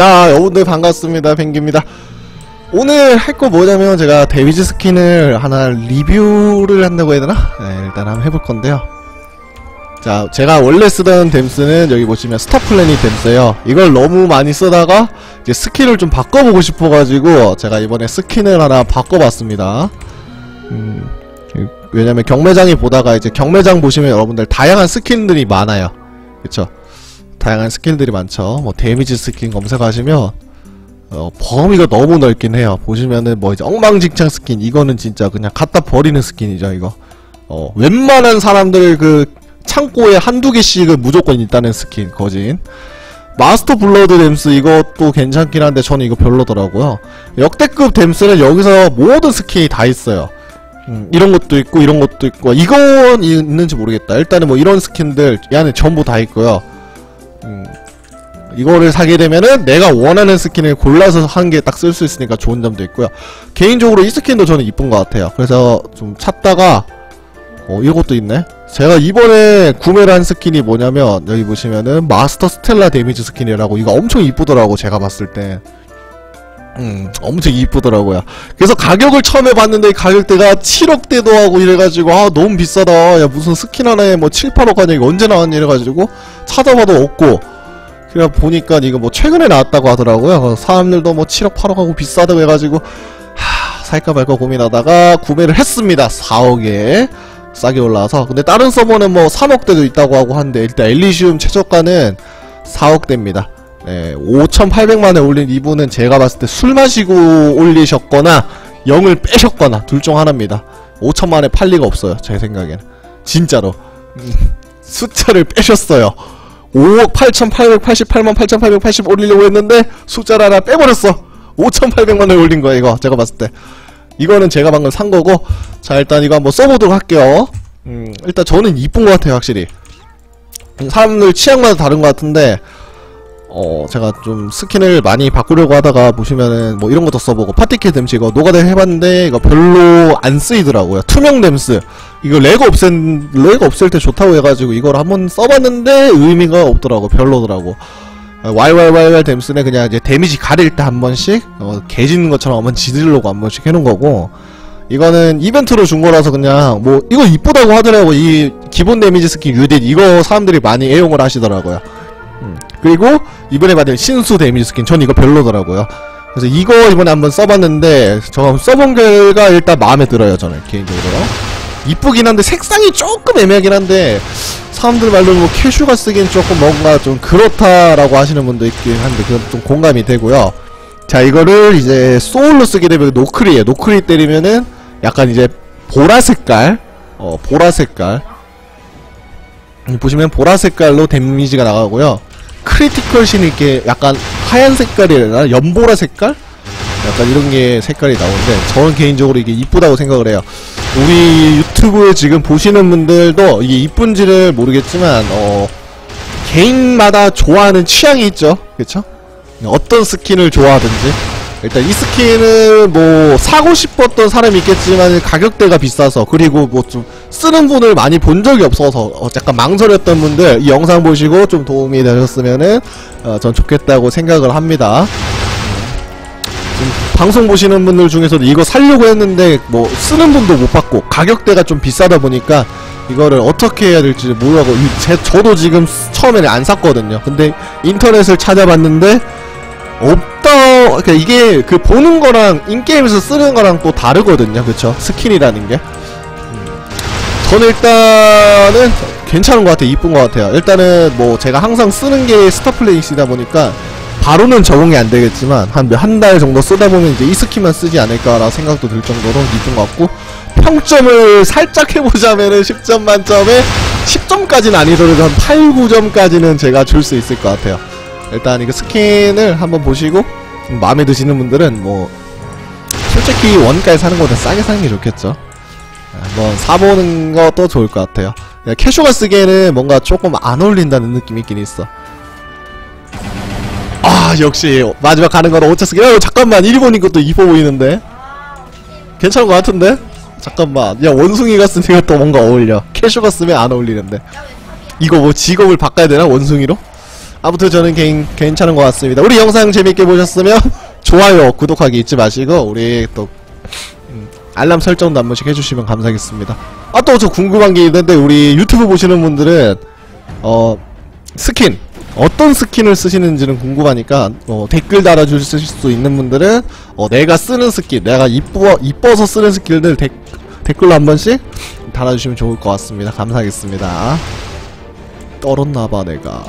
자 여러분들 반갑습니다. 펭기입니다. 오늘 할 거 뭐냐면 제가 데미지 스킨을 하나 리뷰를 한다고 해야 되나? 네 일단 한번 해볼 건데요. 자 제가 원래 쓰던 댐스는 여기 보시면 스타플래닛 댐스예요. 이걸 너무 많이 쓰다가 이제 스킨을 좀 바꿔보고 싶어가지고 제가 이번에 스킨을 하나 바꿔봤습니다. 음, 왜냐면 경매장에 보다가 이제 경매장 보시면 여러분들 다양한 스킨들이 많아요. 그쵸 다양한 스킨들이 많죠. 뭐 데미지 스킨 검색하시면 어, 범위가 너무 넓긴 해요. 보시면은 뭐 이제 엉망진창 스킨 이거는 진짜 그냥 갖다 버리는 스킨이죠 이거. 어 웬만한 사람들 그 창고에 한두 개씩은 무조건 있다는 스킨 거진. 마스터 블러드 댐스 이것도 괜찮긴 한데 저는 이거 별로더라고요. 역대급 댐스는 여기서 모든 스킨이 다 있어요. 음, 이런 것도 있고 이런 것도 있고 이건 있는지 모르겠다. 일단은 뭐 이런 스킨들 이 안에 전부 다 있고요 음, 이거를 사게 되면은 내가 원하는 스킨을 골라서 한 개 딱 쓸 수 있으니까 좋은 점도 있고요. 개인적으로 이 스킨도 저는 이쁜 것 같아요. 그래서 좀 찾다가 어 이것도 있네. 제가 이번에 구매를 한 스킨이 뭐냐면 여기 보시면은 마스터 스텔라 데미지 스킨이라고 이거 엄청 이쁘더라고 제가 봤을 때 음, 엄청 이쁘더라고요. 그래서 가격을 처음에 봤는데 가격대가 7억대도 하고 이래가지고 아 너무 비싸다. 야 무슨 스킨 하나에 뭐 7, 8억 하냐 이거 언제 나왔냐 이래가지고 찾아봐도 없고 그래 보니까 이거 뭐 최근에 나왔다고 하더라고요. 사람들도 뭐 7억, 8억 하고 비싸다고 해가지고 하 살까 말까 고민하다가 구매를 했습니다. 4억에 싸게 올라와서 근데 다른 서버는 뭐 3억대도 있다고 하고 하는데 일단 엘리시움 최저가는 4억대입니다. 네, 5,800만에 올린 이분은 제가 봤을 때 술 마시고 올리셨거나 0을 빼셨거나 둘 중 하나입니다. 5천만에 팔 리가 없어요. 제 생각에는. 진짜로. 음, 숫자를 빼셨어요. 5억 8,888만 8,880 올리려고 했는데 숫자를 하나 빼버렸어. 5,800만에 올린 거야 이거 제가 봤을 때. 이거는 제가 방금 산 거고 자 일단 이거 한번 써보도록 할게요. 음, 일단 저는 이쁜 것 같아요 확실히. 사람들 취향마다 다른 것 같은데 어 제가 좀 스킨을 많이 바꾸려고 하다가 보시면은 뭐 이런 것도 써보고 파티켓 댐스 이거 노가다 해봤는데 이거 별로 안 쓰이더라고요. 투명 댐스. 이거 레고 없앤 레고 없앨 때 좋다고 해가지고 이걸 한번 써봤는데 의미가 없더라고 별로더라고. 왈왈왈왈 댐스는 그냥 이제 데미지 가릴 때 한 번씩 어, 개짖는 것처럼 한번 지르려고 한 번씩 해놓은 거고 이거는 이벤트로 준 거라서 그냥 뭐 이거 이쁘다고 하더라고. 이 기본 데미지 스킨 유닛 이거 사람들이 많이 애용을 하시더라고요. 음. 그리고 이번에 받은 신수 데미지 스킨 전 이거 별로더라고요. 그래서 이거 이번에 한번 써봤는데 저 써본 결과 일단 마음에 들어요 저는 개인적으로. 이쁘긴 한데 색상이 조금 애매하긴 한데 사람들 말로 뭐 캐슈가 쓰기엔 조금 뭔가 좀 그렇다라고 하시는 분도 있긴 한데 그건 좀 공감이 되고요. 자 이거를 이제 소울로 쓰게 되면 노크리에요. 노크리 때리면은 약간 이제 보라 색깔 어 보라 색깔. 보시면 보라 색깔로 데미지가 나가고요 크리티컬 신 이렇게 약간 하얀 색깔이나 연보라 색깔? 약간 이런 게 색깔이 나오는데 저는 개인적으로 이게 이쁘다고 생각을 해요. 우리 유튜브 지금 보시는 분들도 이게 이쁜지를 모르겠지만 어 개인마다 좋아하는 취향이 있죠. 그쵸? 어떤 스킨을 좋아하든지 일단 이 스킨을 뭐 사고 싶었던 사람이 있겠지만 가격대가 비싸서 그리고 뭐 좀 쓰는 분을 많이 본 적이 없어서 어 약간 망설였던 분들 이 영상 보시고 좀 도움이 되셨으면은 어 전 좋겠다고 생각을 합니다. 지금 방송 보시는 분들 중에서도 이거 살려고 했는데 뭐 쓰는 분도 못 받고 가격대가 좀 비싸다 보니까 이거를 어떻게 해야 될지 모르고 제 저도 지금 처음에는 안 샀거든요. 근데 인터넷을 찾아봤는데 없다. 그러니까 이게 그 보는 거랑 인게임에서 쓰는 거랑 또 다르거든요. 그쵸? 스킨이라는 게. 음. 저는 일단은 괜찮은 것 같아요. 이쁜 것 같아요. 일단은 뭐 제가 항상 쓰는 게 스타플레이시다 보니까 바로는 적응이 안 되겠지만 한 한 달 정도 쓰다 보면 이제 이 스킨만 쓰지 않을까라는 생각도 들 정도로 이쁜 것 같고 평점을 살짝 해보자면은 10점 만점에 10점까지는 아니더라도 한 8, 9점까지는 제가 줄 수 있을 것 같아요. 일단 이거 스킨을 한번 보시고 마음에 드시는 분들은 뭐 솔직히 원가에 사는 거보다 싸게 사는 게 좋겠죠. 한번 사보는 것도 좋을 것 같아요. 캐슈가 쓰기에는 뭔가 조금 안 어울린다는 느낌이 있긴 있어. 아 역시 마지막 가는 거는 오차 쓰기. 야 잠깐만 일본인 것도 이뻐 보이는데. 괜찮은 것 같은데? 잠깐만. 야 원숭이가 쓰니까 또 뭔가 어울려. 캐슈가 쓰면 안 어울리는데. 이거 뭐 직업을 바꿔야 되나 원숭이로? 아무튼 저는 개인, 괜찮은 것 같습니다. 우리 영상 재밌게 보셨으면 좋아요, 구독하기 잊지 마시고 우리 또 음, 알람 설정도 한 번씩 해주시면 감사하겠습니다. 아 또 저 궁금한 게 있는데 우리 유튜브 보시는 분들은 어 스킨 어떤 스킨을 쓰시는지는 궁금하니까 어, 댓글 달아주실 수 있는 분들은 어, 내가 쓰는 스킨 내가 이뻐 이뻐서 쓰는 스킨들 댓, 댓글로 한 번씩 달아주시면 좋을 것 같습니다. 감사하겠습니다. 떨었나봐 내가.